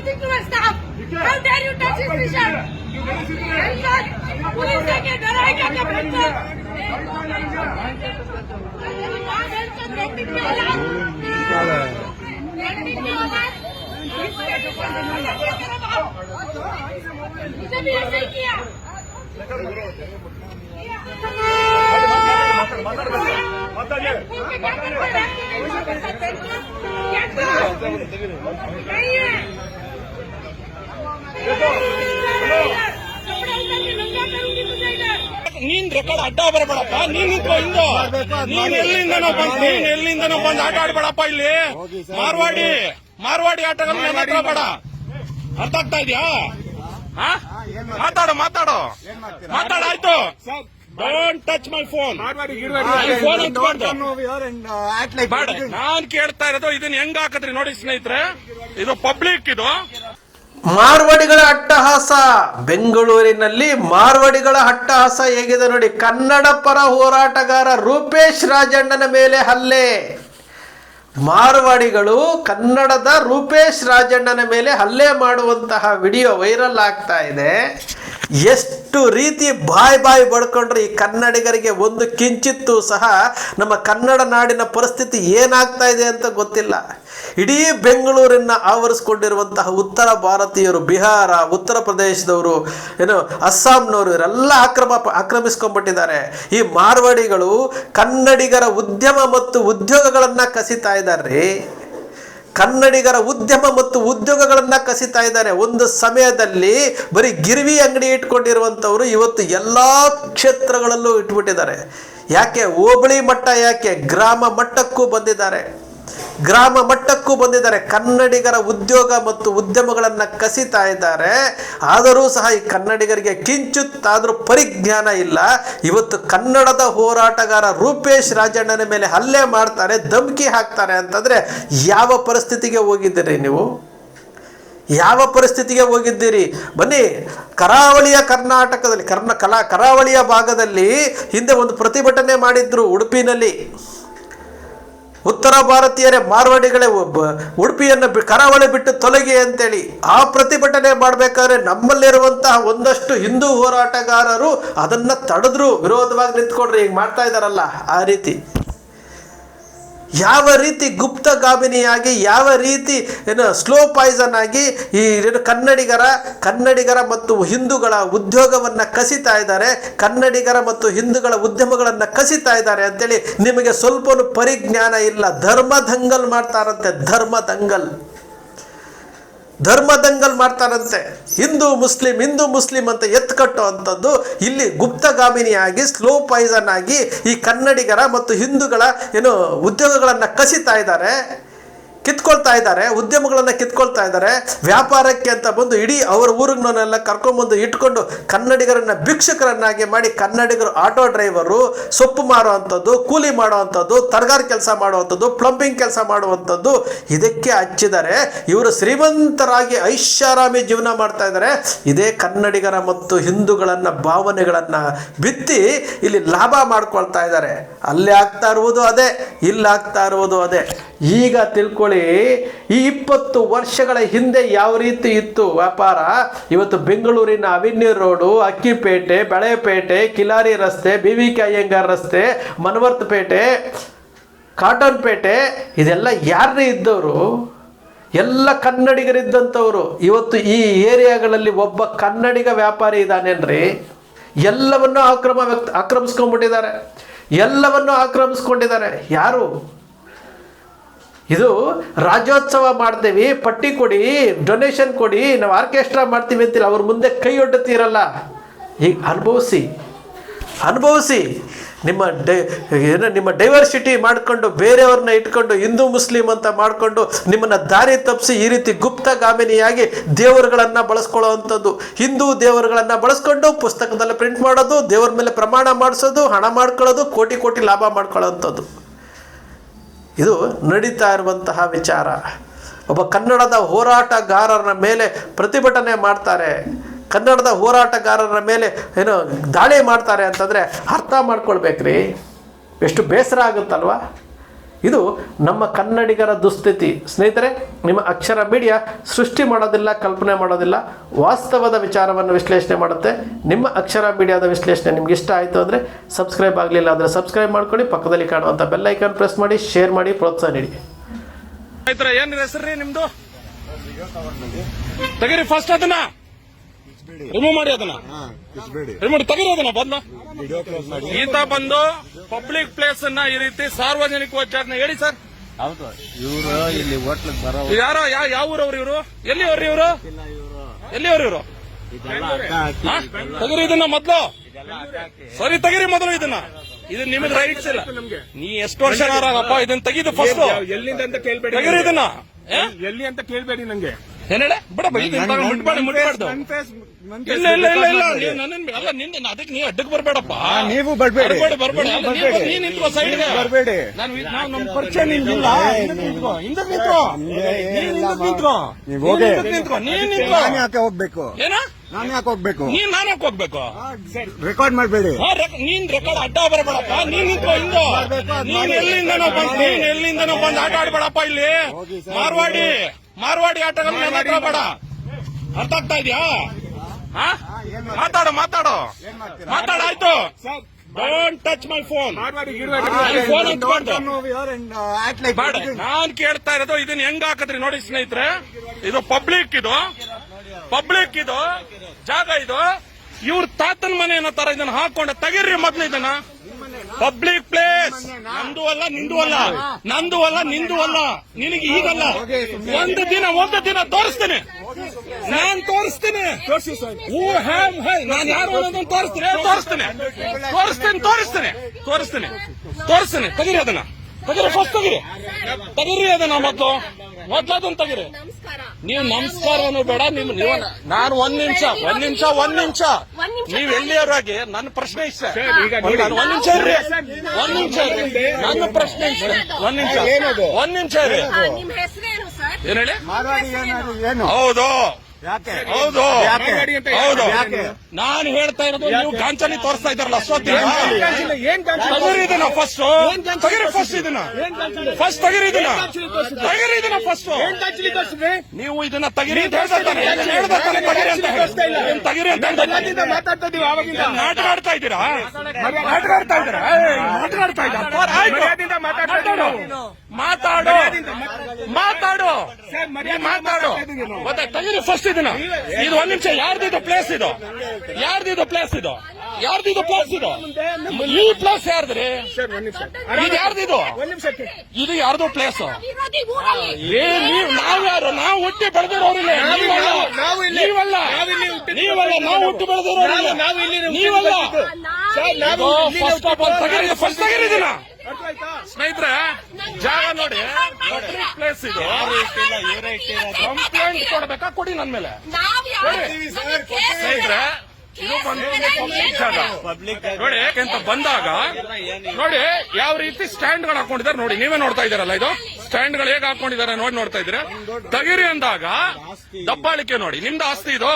anything to our staff. How dare you touch his vision? Sir, police देखिए डराएगा क्या बच्चा? Rating पे औलाद रेटिंग पे औलाद मुझे भी ऐसे ही किया ನೀನ್ ರೆಕಾರ್ಡ್ ಅಡ್ಡ ಬರಬೇಡಪ್ಪ ನೀನ್ ನಿಂತ್ಕೊ ಹಿಂದೆ ನೀನ್ ಎಲ್ಲಿಂದನೋ ಬಂದ್ ನೀನ್ ಎಲ್ಲಿಂದನೋ ಬಂದ್ ಆಟ ಆಡ್ಬೇಡಪ್ಪ ಇಲ್ಲಿ. ಮಾರ್ವಾಡಿ ಮಾರ್ವಾಡಿ ಆಟಗಳು ಬೇಡ. ಅರ್ಥ ಆಗ್ತಾ ಇದೆಯಾ? ಮಾತಾಡು ಮಾತಾಡು. ಮಾತಾಡ, ಆಯ್ತು. ಡೋಂಟ್ ಟಚ್ ಮೈ ಫೋನ್ ನಾನ್ ಕೇಳ್ತಾ ಇರೋದು ಇದನ್ನ ಹೆಂಗ್ ಹಾಕದ್ರಿ ನೋಡಿ ಸ್ನೇಹಿತರೆ. ಇದು ಪಬ್ಲಿಕ್ ಇದು. ಮಾರ್ವಾಡಿಗಳ ಅಟ್ಟಹಾಸ. ಬೆಂಗಳೂರಿನಲ್ಲಿ ಮಾರ್ವಾಡಿಗಳ ಅಟ್ಟಹಾಸ ಹೇಗಿದೆ ನೋಡಿ. ಕನ್ನಡ ಪರ ಹೋರಾಟಗಾರ ರೂಪೇಶ್ ರಾಜಣ್ಣನ ಮೇಲೆ ಹಲ್ಲೆ. ಮಾರ್ವಾಡಿಗಳು ಕನ್ನಡದ ರೂಪೇಶ್ ರಾಜಣ್ಣನ ಮೇಲೆ ಹಲ್ಲೆ ಮಾಡುವಂತಹ ವಿಡಿಯೋ ವೈರಲ್ ಆಗ್ತಾ ಇದೆ. ಎಷ್ಟು ರೀತಿ ಬಾಯ್ ಬಾಯಿ ಬಡ್ಕೊಂಡ್ರೆ ಈ ಕನ್ನಡಿಗರಿಗೆ ಒಂದು ಕಿಂಚಿತ್ತೂ ಸಹ ನಮ್ಮ ಕನ್ನಡ ನಾಡಿನ ಪರಿಸ್ಥಿತಿ ಏನಾಗ್ತಾ ಇದೆ ಅಂತ ಗೊತ್ತಿಲ್ಲ. ಇಡೀ ಬೆಂಗಳೂರಿನ ಆವರಿಸ್ಕೊಂಡಿರುವಂತಹ ಉತ್ತರ ಭಾರತೀಯರು, ಬಿಹಾರ, ಉತ್ತರ ಪ್ರದೇಶದವರು, ಏನು ಅಸ್ಸಾಂನವರು, ಇವರೆಲ್ಲ ಆಕ್ರಮ ಆಕ್ರಮಿಸ್ಕೊಂಡ್ಬಿಟ್ಟಿದ್ದಾರೆ. ಈ ಮಾರ್ವಾಡಿಗಳು ಕನ್ನಡಿಗರ ಉದ್ಯಮ ಮತ್ತು ಉದ್ಯೋಗಗಳನ್ನು ಕಸಿತಾ ಇದ್ದಾರೆ. ಕನ್ನಡಿಗರ ಉದ್ಯಮ ಮತ್ತು ಉದ್ಯೋಗಗಳನ್ನು ಕಸಿತಾ ಇದ್ದಾರೆ. ಒಂದು ಸಮಯದಲ್ಲಿ ಬರೀ ಗಿರ್ವಿ ಅಂಗಡಿ ಇಟ್ಕೊಂಡಿರುವಂಥವ್ರು ಇವತ್ತು ಎಲ್ಲ ಕ್ಷೇತ್ರಗಳಲ್ಲೂ ಇಟ್ಬಿಟ್ಟಿದ್ದಾರೆ. ಯಾಕೆ? ಹೋಬಳಿ ಮಟ್ಟ ಯಾಕೆ? ಗ್ರಾಮ ಮಟ್ಟಕ್ಕೂ ಬಂದಿದ್ದಾರೆ. ಗ್ರಾಮ ಮಟ್ಟಕ್ಕೂ ಬಂದಿದ್ದಾರೆ. ಕನ್ನಡಿಗರ ಉದ್ಯೋಗ ಮತ್ತು ಉದ್ಯಮಗಳನ್ನು ಕಸಿತಾ ಇದ್ದಾರೆ. ಆದರೂ ಸಹ ಈ ಕನ್ನಡಿಗರಿಗೆ ಕಿಂಚುತ್ತಾದರೂ ಪರಿಜ್ಞಾನ ಇಲ್ಲ. ಇವತ್ತು ಕನ್ನಡದ ಹೋರಾಟಗಾರ ರೂಪೇಶ್ ರಾಜಣ್ಣನ ಮೇಲೆ ಹಲ್ಲೆ ಮಾಡ್ತಾರೆ, ಧಮಕಿ ಹಾಕ್ತಾರೆ ಅಂತಂದರೆ ಯಾವ ಪರಿಸ್ಥಿತಿಗೆ ಹೋಗಿದ್ದೀರಿ ನೀವು? ಯಾವ ಪರಿಸ್ಥಿತಿಗೆ ಹೋಗಿದ್ದೀರಿ? ಬನ್ನಿ, ಕರಾವಳಿಯ ಕರ್ನಾಟಕದಲ್ಲಿ, ಕರ್ನ ಕಲಾ ಕರಾವಳಿಯ ಭಾಗದಲ್ಲಿ ಹಿಂದೆ ಒಂದು ಪ್ರತಿಭಟನೆ ಮಾಡಿದ್ರು ಉಡುಪಿನಲ್ಲಿ. ಉತ್ತರ ಭಾರತೀಯರೇ, ಮಾರ್ವಾಡಿಗಳೇ ಉಡುಪಿಯನ್ನು ಕರಾವಳಿ ಬಿಟ್ಟು ತೊಲಗಿ ಅಂತೇಳಿ ಆ ಪ್ರತಿಭಟನೆ ಮಾಡಬೇಕಾದ್ರೆ ನಮ್ಮಲ್ಲಿರುವಂತಹ ಒಂದಷ್ಟು ಹಿಂದೂ ಹೋರಾಟಗಾರರು ಅದನ್ನು ತಡೆದ್ರು, ವಿರೋಧವಾಗಿ ನಿಂತ್ಕೊಂಡ್ರೆ ಈಗ ಮಾಡ್ತಾ ಇದ್ದಾರಲ್ಲ ಆ ರೀತಿ. ಯಾವ ರೀತಿ ಗುಪ್ತಗಾಮಿನಿಯಾಗಿ ಯಾವ ರೀತಿ ಏನು ಸ್ಲೋ ಪಾಯ್ಸನ್ ಆಗಿ ಈ ಏನು ಕನ್ನಡಿಗರ ಕನ್ನಡಿಗರ ಮತ್ತು ಹಿಂದೂಗಳ ಉದ್ಯೋಗವನ್ನು ಕಸಿತಾ ಇದ್ದಾರೆ, ಕನ್ನಡಿಗರ ಮತ್ತು ಹಿಂದೂಗಳ ಉದ್ಯಮಗಳನ್ನು ಕಸಿತಾ ಇದ್ದಾರೆ ಅಂತೇಳಿ ನಿಮಗೆ ಸ್ವಲ್ಪನೂ ಪರಿಜ್ಞಾನ ಇಲ್ಲ. ಧರ್ಮ ದಂಗಲ್ ಮಾಡ್ತಾರಂತೆ, ಧರ್ಮ ದಂಗಲ್. ಧರ್ಮ ದಂಗಲ್ ಮಾಡ್ತಾರಂತೆ. ಹಿಂದೂ ಮುಸ್ಲಿಂ ಹಿಂದೂ ಮುಸ್ಲಿಂ ಅಂತ ಎತ್ತು ಅಂಥದ್ದು ಇಲ್ಲಿ ಗುಪ್ತಗಾಮಿನಿಯಾಗಿ, ಸ್ಲೋ ಪಾಯ್ಸನ್ ಆಗಿ ಈ ಕನ್ನಡಿಗರ ಮತ್ತು ಹಿಂದೂಗಳ ಏನು ಉದ್ಯೋಗಗಳನ್ನು ಕಸಿತಾ ಇದ್ದಾರೆ. ಕಿತ್ಕೊಳ್ತಾ ಇದ್ದಾರೆ, ಉದ್ಯಮಗಳನ್ನು ಕಿತ್ಕೊಳ್ತಾ ಇದ್ದಾರೆ, ವ್ಯಾಪಾರಕ್ಕೆ ಅಂತ ಬಂದು ಇಡೀ ಅವರ ಊರಿನವನ್ನೆಲ್ಲ ಕರ್ಕೊಂಡ್ಬಂದು ಇಟ್ಕೊಂಡು ಕನ್ನಡಿಗರನ್ನ ಭಿಕ್ಷುಕರನ್ನಾಗಿ ಮಾಡಿ ಕನ್ನಡಿಗರು, ಆಟೋ ಡ್ರೈವರು, ಸೊಪ್ಪು ಮಾರುವಂಥದ್ದು, ಕೂಲಿ ಮಾಡುವಂಥದ್ದು, ತರಗಾರಿ ಕೆಲಸ ಮಾಡುವಂಥದ್ದು, ಪ್ಲಂಬಿಂಗ್ ಕೆಲಸ ಮಾಡುವಂಥದ್ದು ಇದಕ್ಕೆ ಹಚ್ಚಿದ್ದಾರೆ. ಇವರು ಶ್ರೀಮಂತರಾಗಿ ಐಷಾರಾಮಿ ಜೀವನ ಮಾಡ್ತಾ ಇದ್ದಾರೆ. ಇದೇ ಕನ್ನಡಿಗರ ಮತ್ತು ಹಿಂದೂಗಳನ್ನ ಭಾವನೆಗಳನ್ನು ಬಿತ್ತಿ ಇಲ್ಲಿ ಲಾಭ ಮಾಡ್ಕೊಳ್ತಾ ಇದ್ದಾರೆ. ಅಲ್ಲಿ ಆಗ್ತಾ ಇರುವುದು ಅದೇ, ಇಲ್ಲಿ ಆಗ್ತಾ ಇರುವುದು ಅದೇ. ಈಗ ತಿಳ್ಕೊಳ್ಳಿ. ಈ ಇಪ್ಪತ್ತು ವರ್ಷಗಳ ಹಿಂದೆ ಯಾವ ರೀತಿ ಇತ್ತು ವ್ಯಾಪಾರ? ಇವತ್ತು ಬೆಂಗಳೂರಿನ ಅವಿನ್ಯೂ ರೋಡು, ಅಕ್ಕಿಪೇಟೆ, ಬೆಳೆಪೇಟೆ, ಕಿಲಾರಿ ರಸ್ತೆ, ಬಿ ವಿ ಕೆ ಅಯ್ಯಂಗಾರ್ ರಸ್ತೆ, ಮನವರ್ತ್ ಪೇಟೆ, ಕಾಟನ್ ಪೇಟೆ, ಇದೆಲ್ಲ ಯಾರೇ ಇದ್ದವರು? ಎಲ್ಲ ಕನ್ನಡಿಗರಿದ್ದಂಥವರು. ಇವತ್ತು ಈ ಏರಿಯಾಗಳಲ್ಲಿ ಒಬ್ಬ ಕನ್ನಡಿಗ ವ್ಯಾಪಾರಿ ಇದ್ದಾನೇನ್ರಿ? ಎಲ್ಲವನ್ನೂ ಆಕ್ರಮ ವ್ಯಕ್ತ ಆಕ್ರಮಿಸ್ಕೊಂಡ್ಬಿಟ್ಟಿದ್ದಾರೆ ಎಲ್ಲವನ್ನೂ ಆಕ್ರಮಿಸ್ಕೊಂಡಿದ್ದಾರೆ ಯಾರು? ಇದು ರಾಜ್ಯೋತ್ಸವ ಮಾಡ್ತೀವಿ, ಪಟ್ಟಿ ಕೊಡಿ ಡೊನೇಷನ್ ಕೊಡಿ, ನಾವು ಆರ್ಕೆಸ್ಟ್ರಾ ಮಾಡ್ತೀವಿ ಅಂತಿಲ್ಲ ಅವ್ರ ಮುಂದೆ ಕೈ ಒಡ್ಡುತ್ತೀರಲ್ಲ ಈಗ ಅನುಭವಿಸಿ ಅನುಭವಿಸಿ ನಿಮ್ಮ ಡೈ, ಏನು ನಿಮ್ಮ ಡೈವರ್ಸಿಟಿ ಮಾಡಿಕೊಂಡು ಬೇರೆಯವ್ರನ್ನ ಇಟ್ಕೊಂಡು, ಹಿಂದೂ, ಮುಸ್ಲಿಂ ಅಂತ ಮಾಡಿಕೊಂಡು, ನಿಮ್ಮನ್ನು ದಾರಿ ತಪ್ಪಿಸಿ ಈ ರೀತಿ ಗುಪ್ತ ಗಾಮಿನಿಯಾಗಿ ದೇವರುಗಳನ್ನು ಬಳಸ್ಕೊಳ್ಳೋ ಅಂಥದ್ದು ಹಿಂದೂ ದೇವರುಗಳನ್ನು ಬಳಸ್ಕೊಂಡು ಪುಸ್ತಕದಲ್ಲಿ ಪ್ರಿಂಟ್ ಮಾಡೋದು, ದೇವ್ರ ಮೇಲೆ ಪ್ರಮಾಣ ಮಾಡಿಸೋದು, ಹಣ ಮಾಡ್ಕೊಳ್ಳೋದು, ಕೋಟಿ ಕೋಟಿ ಲಾಭ ಮಾಡ್ಕೊಳ್ಳೋ ಅಂಥದ್ದು ಇದು ನಡೀತಾ ಇರುವಂತಹ ವಿಚಾರ. ಒಬ್ಬ ಕನ್ನಡದ ಹೋರಾಟಗಾರರ ಮೇಲೆ ಪ್ರತಿಭಟನೆ ಮಾಡ್ತಾರೆ. ಕನ್ನಡದ ಹೋರಾಟಗಾರರ ಮೇಲೆ ಏನು ದಾಳಿ ಮಾಡ್ತಾರೆ ಅಂತಂದರೆ ಅರ್ಥ ಮಾಡ್ಕೊಳ್ಬೇಕ್ರಿ. ಎಷ್ಟು ಬೇಸರ ಆಗುತ್ತಲ್ವ? ಇದು ನಮ್ಮ ಕನ್ನಡಿಗರ ದುಸ್ಥಿತಿ. ಸ್ನೇಹಿತರೆ ನಿಮ್ಮ ಅಕ್ಷರ ಮೀಡಿಯಾ ಸೃಷ್ಟಿ ಮಾಡೋದಿಲ್ಲ ಕಲ್ಪನೆ ಮಾಡೋದಿಲ್ಲ ವಾಸ್ತವದ ವಿಚಾರವನ್ನು ವಿಶ್ಲೇಷಣೆ ಮಾಡುತ್ತೆ. ನಿಮ್ಮ ಅಕ್ಷರ ಮೀಡಿಯಾದ ವಿಶ್ಲೇಷಣೆ ನಿಮ್ಗೆ ಇಷ್ಟ ಆಯಿತು ಅಂದರೆ ಸಬ್ಸ್ಕ್ರೈಬ್ ಆಗಲಿಲ್ಲ ಅಂದರೆ ಸಬ್ಸ್ಕ್ರೈಬ್ ಮಾಡ್ಕೊಳ್ಳಿ ಪಕ್ಕದಲ್ಲಿ ಕಾಣುವಂಥ ಬೆಲ್ ಐಕಾನ್ ಪ್ರೆಸ್ ಮಾಡಿ ಶೇರ್ ಮಾಡಿ ಪ್ರೋತ್ಸಾಹ ನೀಡಿ. ಏನು ಹೆಸರು ರೀ ನಿಮ್ದು? ತೆಗೀರಿ ಫಸ್ಟ್ ಅದನ್ನ. ರಿಮೂವ್ ಮಾಡಿ ಅದನ್ನ. ರಿಮೂವ್ ಮಾಡಿ ತೆಗೀರಿ ಅದನ್ನ ಬಂದು. ಈತ ಬಂದು ಪಬ್ಲಿಕ್ ಪ್ಲೇಸ್ ಅನ್ನ ಈ ರೀತಿ ಸಾರ್ವಜನಿಕ ಉಚ್ಚಾರಣೆ ಹೇಳಿ ಸರ್. ಹೌದು ಇವರು ಇಲ್ಲಿ ಹೋಟ್ಲಿಗೆ ಬರೋ ಯಾರೋ ಯಾವ ಯಾವ ಊರವ್ರು ಇವರು? ಎಲ್ಲಿ ಅವ್ರಿ ಇವರು ಎಲ್ಲಿ ಅವ್ರು ಇವರು ತಗರಿ ಇದನ್ನ ಮೊದಲು. ಸರಿ ತೆಗೀರಿ ಮೊದಲು ಇದನ್ನ. ಇದು ನಿಮಗೆ ರೈಟ್ಸ್ ಇಲ್ಲ. ನೀ ಎಷ್ಟು ವರ್ಷ ಇದನ್ನ ತೆಗೀದು ಫಸ್ಟ್ ಎಲ್ಲಿಂದ ಅಂತ ಕೇಳ್ಬೇಡಿ ತಗರಿ ಇದನ್ನ. ಏ? ಎಲ್ಲಿ ಅಂತ ಕೇಳ್ಬೇಡಿ ನಂಗೆ. ಏನ್ ಹೇಳಿ ಬಿಡಪ್ಪ ಮುಟ್ಬೇಡಿ ಮುಟ್ಬಾರ್ದು ಇಲ್ಲ ಇಲ್ಲ ಇಲ್ಲ ಇಲ್ಲ ನೀವು ನನ್ನ ಅಲ್ಲ ನಿನ್ನ ಅದಕ್ಕೆ ನೀ ಅಡ್ಡಕ್ಕೆ ಬರ್ಬೇಡಪ್ಪ. ನೀವು ಬರಬೇಡಿ. ಬರ್ಬೇಡಿ ನೀವು ಬರ್ಬೇಡಿ. ನೀನ್ ನಿಂತ್ಕೋ ಸೈಡ್ಗೆ ಬರಬೇಡಿ. ನಾನು ನಾವು ನಮ್ಮ ಪರಿಚಯ ನಿಂತಿಲ್ಲ ಹಿಂದಕ್ಕೆ ನಿಂತ್ಕೋ ಹಿಂದಕ್ಕೆ ನಿಂತ್ಕೋ. ನಿಮ್ಗೆ ನೀನ್ ಏನಿಲ್ಲ ಹಿಂದಕ್ಕೆ ನಿಂತ್ಕೋ. ನೀವು ಹೋಗಿ. ನಿಂತ್ಕೋ. ನೀನ್ ನಿಂತ್ಕೋ. ನಾನು ಯಾಕೆ ಹೋಗ್ಬೇಕು? ಏನ? ನಾನು ಯಾಕೆ ಹೋಗ್ಬೇಕು? ನೀನ್ ನಾನು ಯಾಕೆ ಹೋಗ್ಬೇಕು? ರೆಕಾರ್ಡ್ ಮಾಡಬೇಡಿ. ನೀನ್ ರೆಕಾರ್ಡ್ ಅಡ್ಡ ಬರಬೇಡಪ್ಪ. ನೀನ್ ನಿಂತ್ಕೋ ಹಿಂದ ನೀನ್. ಎಲ್ಲಿಂದನೋ ಬಂದ್ ನೀನ್ ಎಲ್ಲಿಂದನೋ ಬಂದ್ ಆಟ ಆಡ್ಬೇಡಪ್ಪ ಇಲ್ಲಿ. ಮಾರ್ವಾಡಿ. ಮಾರ್ವಾಡಿ ಆಟಗಳು ನನ್ನ ಹತ್ರ ಬೇಡ. ಅರ್ಥ ಆಗ್ತಾ ಇದೆಯಾ? ಮಾತಾಡು ಮಾತಾಡು. ಮಾತಾಡು ಮಾತಾಡಾಯ್ತು don't touch my phone phone ನಾನ್ ಕೇಳ್ತಾ ಇರೋದು ಇದನ್ನ ಹೆಂಗ್ ಹಾಕತ್ರಿ ನೋಡಿ ಸ್ನೇಹಿತರೆ. ಇದು ಪಬ್ಲಿಕ್ ಇದು. ಪಬ್ಲಿಕ್ ಇದು. ಜಾಗ ಇದು. ಇವ್ರ ತಾತನ ಮನೆ ಏನೋ ತರ ಇದನ್ನ ಹಾಕೊಂಡ. ತೆಗೀರಿ ಮೊದ್ಲು ಇದನ್ನ. ಪಬ್ಲಿಕ್ ಪ್ಲೇಸ್ ನಂದು ಅಲ್ಲ ನಿಂದು ಅಲ್ಲ. ನಂದು ಅಲ್ಲ ನಿಂದು ಅಲ್ಲ. ನಿನಗೆ ಈಗಲ್ಲ. ಒಂದು ದಿನ ಒಂದು ದಿನ ತೋರಿಸ್ತೇನೆ. ನಾನ್ ತೋರಿಸ್ತೇನೆ. ಹೂ ಹ್ಯಾಮ್ ಹೈ ನಾನು ಯಾರು ಅನ್ನೋದನ್ನ ತೋರಿಸ್ತೀನಿ. ತೋರಿಸ್ತೇನೆ ತೋರಿಸ್ತೇನೆ. ತೋರಿಸ್ತೇನೆ ತೋರಿಸ್ತೇನೆ. ತೋರಿಸ್ತೇನೆ. ತೆಗೀರಿ ಅದನ್ನ. ತೆಗೀರಿ ಫಸ್ಟ್ ತೆಗೀರಿ ತೆಗೀರಿ ಅದನ್ನ ಮೊದ್ಲು ಮೊದ್ಲದನ್ನ ತೆಗೀರಿ ನೀವು ನಮಸ್ಕಾರನು ಬೇಡ ನಿಮ್ ನೀವು ನಾನು ಒಂದ್ ನಿಮಿಷ ಒಂದ್ ನಿಮಿಷ ಒಂದ್ ನಿಮಿಷ ನೀವ್ ಎಲ್ಲಿಯವರಾಗಿ ನನ್ನ ಪ್ರಶ್ನೆ ಇಷ್ಟ ಈಗ ಒಂದ್ ಒಂದ್ ನಿಮಿಷ ಇರ್ರಿ ಒಂದ್ ನಿಮಿಷ ಇರ್ರಿ ನನ್ನ ಪ್ರಶ್ನೆ ಇಷ್ಟ ಒಂದ್ ನಿಮಿಷ ಏನದು? ಒಂದ್ ನಿಮಿಷ ಇರ್ರಿ ಏನ್ ಹೇಳಿ ಹೌದು ಯಾಕೆ? ಹೌದು. ನಾನು? ಹೇಳ್ತಾ ಇರೋದು ನೀವು ಗಾಂಚಲಿ ತೋರಿಸ್ತಾ ಇದ್ದಾರಲ್ಲ ತಗಿರಿ ಇದನ್ನ ಫಸ್ಟ್ ತಗಿರಿ ಫಸ್ಟ್ ಇದನ್ನ. ಫಸ್ಟ್ ತಗಿರಿ ಇದನ್ನ. ತಗಿರಿ ಇದನ್ನ ಫಸ್ಟ್ ನೀವು ಇದನ್ನ ತಗಿರಿ ಅಂತ ತಗಿರಿ ಅಂತ ಹೇಳಿ. ತಗಿರಿ ಅಂತ. ಮಾತಾಡ್ತಾ ಇದೀವಿ ಆವಾಗಿಂದ. ಇದ್ದೀರಾ? ಮಾತಾಡ್ತಾ ಇದ್ದೀರಾ? ಇದ್ದೀರಾ? ಮಾತಾಡು. ಮಾತಾಡು. ಮಾತಾಡು. ಮತ್ತೆ ತೆಗೀರಿ ಫಸ್ಟ್ ಇದನ್ನ. ಇದು ಒಂದ್ ನಿಮಿಷ ಯಾರ್ದಿದು ಪ್ಲೇಸ್ ಇದು? ಯಾರ್ದಿದು ಪ್ಲೇಸ್ ಇದು? ಯಾರ್ದಿದು ಪ್ಲೇಸ್ ಇದು? ಈ ಪ್ಲೇಸ್ ಯಾರ್ದ್ರಿ? ಇದು ಇದು ಯಾರ್ದಿದು? ನಿಮಿಷಕ್ಕೆ ಇದು ಯಾರ್ದು ಪ್ಲೇಸ್ ಯಾರು ಏ ನೀವು ನಾವ್ಯಾರು ನಾವು ಹುಟ್ಟಿ ಬೆಳೆದಿರೋರಿಲ್ಲ ನೀವಲ್ಲ. ನಾವು ಇಲ್ಲಿ- ನೀವಲ್ಲ. ನಾವಿಲ್ಲಿ ನೀವಲ್ಲ ನಾವು ಹುಟ್ಟಿ ಬೆಳೆದಿರೋರಿಲ್ಲ ನೀವಲ್ಲ. ಫಸ್ಟ್ ಆಫ್ ಆಲ್ ತಗಿರಿ ಫಸ್ಟ್ ತಗಿರಿ ಆಯ್ತಾ ಸ್ನೇಹಿತರೆ ಜಾಗ ನೋಡಿ. ಪಬ್ಲಿಕ್ ಪ್ಲೇಸ್ ಇದು. ಕಂಪ್ಲೇಂಟ್ ಕೊಡ್ಬೇಕಾ? ಕೊಡಿ ನನ್ ಮೇಲೆ. ಸ್ನೇಹಿತರೆ ಇದು ಬಂದು ಪಬ್ಲಿಕ್ ಜಾಗ ನೋಡಿ ಯಾಕೆಂತ ಬಂದಾಗ ನೋಡಿ ಯಾವ ರೀತಿ ಸ್ಟ್ಯಾಂಡ್ಗಳು ಹಾಕೊಂಡಿದ್ದಾರೆ ನೋಡಿ ನೀವೇ ನೋಡ್ತಾ ಇದ್ದೀರಲ್ಲ ಇದು? ಸ್ಟ್ಯಾಂಡ್ಗಳು ಹೇಗೆ ಹಾಕೊಂಡಿದ್ದಾರೆ ನೋಡಿ ನೋಡ್ತಾ ಇದ್ರೆ ತಗಿರಿ ಅಂದಾಗ ದಬ್ಬಾಳಿಕೆ ನೋಡಿ ನಿಮ್ದು ಆಸ್ತಿ ಇದು.